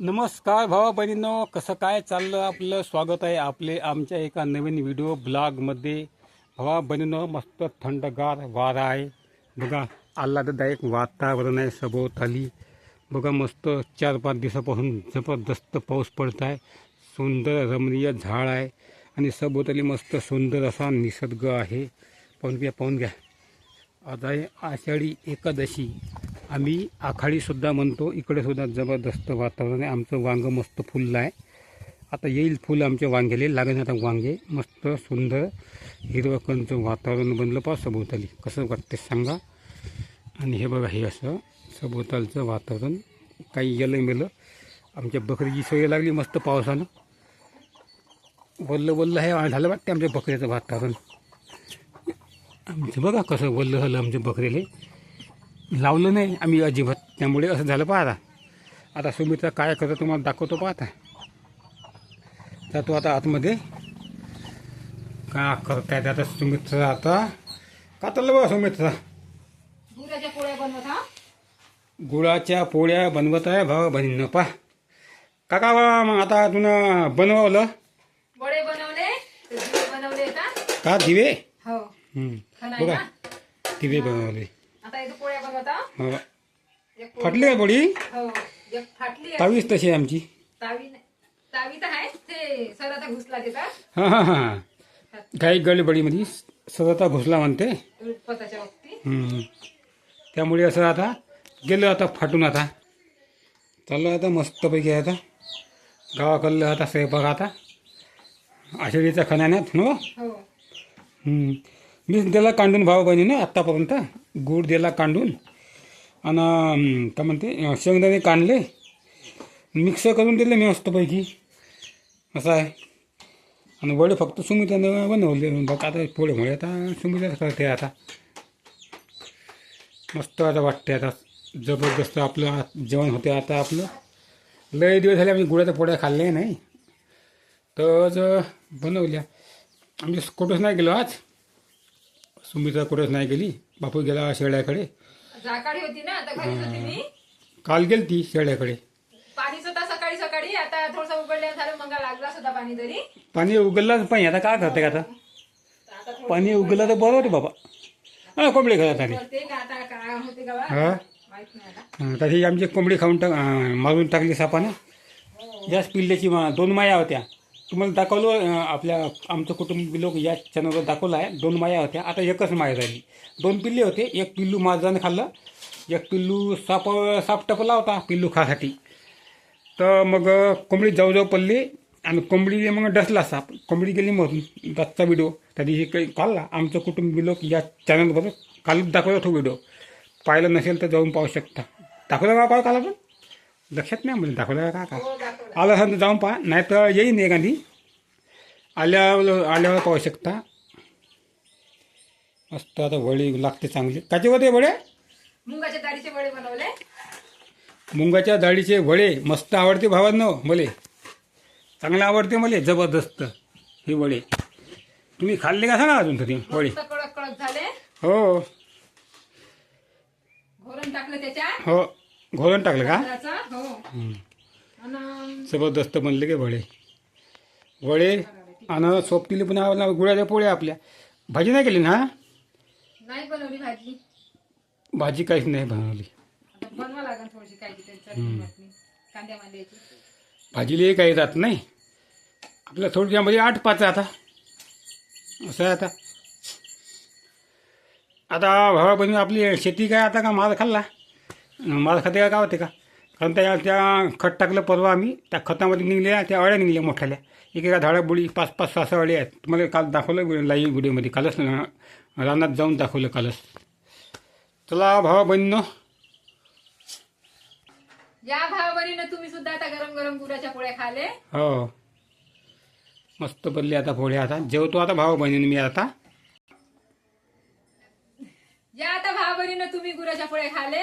नमस्कार भावा बहिणींनो कसं काय चाललं आपलं स्वागत आहे आपले आमच्या एका नवीन व्हिडिओ ब्लॉगमध्ये भावा बहिणीनो मस्त थंडगार वारा आहे. बघा आल्हाददायक वातावरण आहे सभोवताली. बघा मस्त चार पाच दिवसापासून जबरदस्त पाऊस पडत आहे. सुंदर रमणीय झाड आहे आणि सभोवताली मस्त सुंदर असा निसर्ग आहे. पाहून घ्या पाहून घ्या. आता आहे आषाढी एकादशी. आम्ही आखाडीसुद्धा म्हणतो इकडेसुद्धा जबरदस्त वातावरण आहे. आमचं वांगं मस्त फुललं आहे. आता येईल फुल आमच्या वांगेले लागेल आता वांगे. मस्त सुंदर हिरवकणचं वातावरण बनलं. पा सभोवताली कसं वाटते सांगा. आणि हे बघा हे असं सभोवतालचं वातावरण. काही येलं मेलं. आमच्या बकरीची सोय लागली मस्त पावसानं. वल्ल वल्ल हे झालं वाटते आमच्या बकरीचं वातावरण. आमचं बघा कसं वल्ल झालं आमच्या बकरीले. लावलं नाही आम्ही अजिबात. त्यामुळे असं झालं पाहता आता. सुमित्रा काय करतो तुम्हाला दाखवतो पाहता जातो आता आतमध्ये का करतायत आता सुमित्रा आता. का चाललं बघा सुमित्रा? गुळाच्या पोळ्या बनवत आहे भावा बहिणीनं पा काका बा मग आता तुला बनवलं? वडे बनवले. ते का? दिवे? हो. बघा. दिवे बनवले. हा हो. एक पोळी- फाटली का पोळी हो एक फाटली आहे. तावीस तशी आहे आमची. तावी नाही. तावी तर आहे. ते सर आता घुसला तिथं. हां हां हां. काही गडबडीमध्ये सरता घुसला म्हणते. पताच्या वक्ती हम्म. त्यामुळे असं आता गेलं आता फाटून आता. चाललं आता मस्तपैकी आता. गावाकडलं आता स्वयंपाक आता. आषाढीच्या खणाण्यात नो? हो. हम्म. मी दिला कांडून भाऊ बहिणीनं आत्तापर्यंत गूळ दिला कांडून. आणि काय म्हणते शेंगदाणे काढले मिक्स करून दिले मी मस्तपैकी. असं आहे. आणि वडे फक्त सुमित्रानं बनवले. बघ आता पोळे मुळे आता सुमित्राच करते आता. मस्त आता वाटते आता. जबरदस्त आपलं जेवण होते आता आपलं. लय दिवस झाले आम्ही गुळाच्या पोळ्या खाल्ल्या नाही. तर बनवल्या. आम्ही कुठंच नाही गेलो आज. सुमित्रा कुठंच नाही गेली. बापू गेला शेळ्याकडे. होती ना आता घरीच होती मी काल गेली ती शेळ्याकडे. पाणी सुद्धा सकाळी सकाळी. आता थोडस उघडलं झालं मग लागला सुद्धा पाणी तरी. पाणी उगललाच पाणी. आता काय करते का आता? पाणी उगलं तर बरं होते बाबा. हा कोंबडी खात आली करते का आता काय होते का बा? हा? माहीत नाही आता. हा, तशी आमची कोंबडी खाऊन टाक मारून टाकली सापानं. याच पिल्ल्याची मा- दोन माया होत्या. तुम्हाला दाखवलं आपल्या आमचं कुटुंब लोक या चॅनलवर दाखवलं आहे. दोन माया होत्या. आता एकच माया राहिली दोन पिल्ले होते. एक पिल्लू माझाने खाल्लं. एक पिल्लू साप साप टपला होता पिल्लू खासाठी. तर मग कोंबडी जाऊ जाऊ पडली आणि कोंबडी मग डसला साप. कोंबडी गेली मग दसचा व्हिडिओ त्या दिवशी काही काढला आमचं कुटुंबी लोक या चॅनलवर कालच दाखवला तो व्हिडिओ पाहिलं नसेल तर जाऊन पाहू शकता. दाखवला का काय काल आपण लक्षात नाही म्हणजे दाखवला का का आलं असेल तर जाऊन पहा. नाही तर येईन एखादी आल्यावर आल्यावर पाहू शकता. मस्त आता वडी लागते चांगली. काचे होते वडे? मुंगाच्या डाळीचे वडे बनवले. मुंगाच्या डाळीचे वडे. मस्त आवडते भावांनो मले. चांगले आवडते मले जबरदस्त हे वडे. तुम्ही खाल्ले का सांगा अजून तरी वडे? कडक कडक झाले. हो. घोरण टाकलं त्याच्यात. हो. घोळून टाकलं का? हो. जबरदस्त बनले के वडे. वडे आणि सोपतीले पुन्हा गुळाच्या पोळ्या आपल्या. भाजी नाही केली ना? नाही बनवली भाजी. भाजी काहीच नाही बनवली. भाजीला काही जात नाही. आपल्या थोडक्यामध्ये आठ पाच आता. असं आहे आता. आता भावा बहिणी आपली शेती काय आता का माल खाल्ला? माल खाते का होते का? कारण त्या त्या खत टाकलं परवा आम्ही त्या खतामध्ये निघल्या त्या अळ्या निघल्या मोठ्याल्या. एक एका झाडा बुडी पाच पाच सहा सहा अळ्या आहेत. तुम्हाला काल दाखवलं लाईव्ह व्हिडिओमध्ये. कालच रानात जाऊन दाखवलं कालच. चला भावा बहिणीनं. या भावाबरीनं तुम्ही सुद्धा आता गरम गरम गुराच्या पोळ्या खाले. हो. मस्त बनले आता पोळ्या आता. जेवतो आता भाऊ बहिणीने मी आता. या आता भावाबरीनं तुम्ही गुराच्या पोळ्या खाले.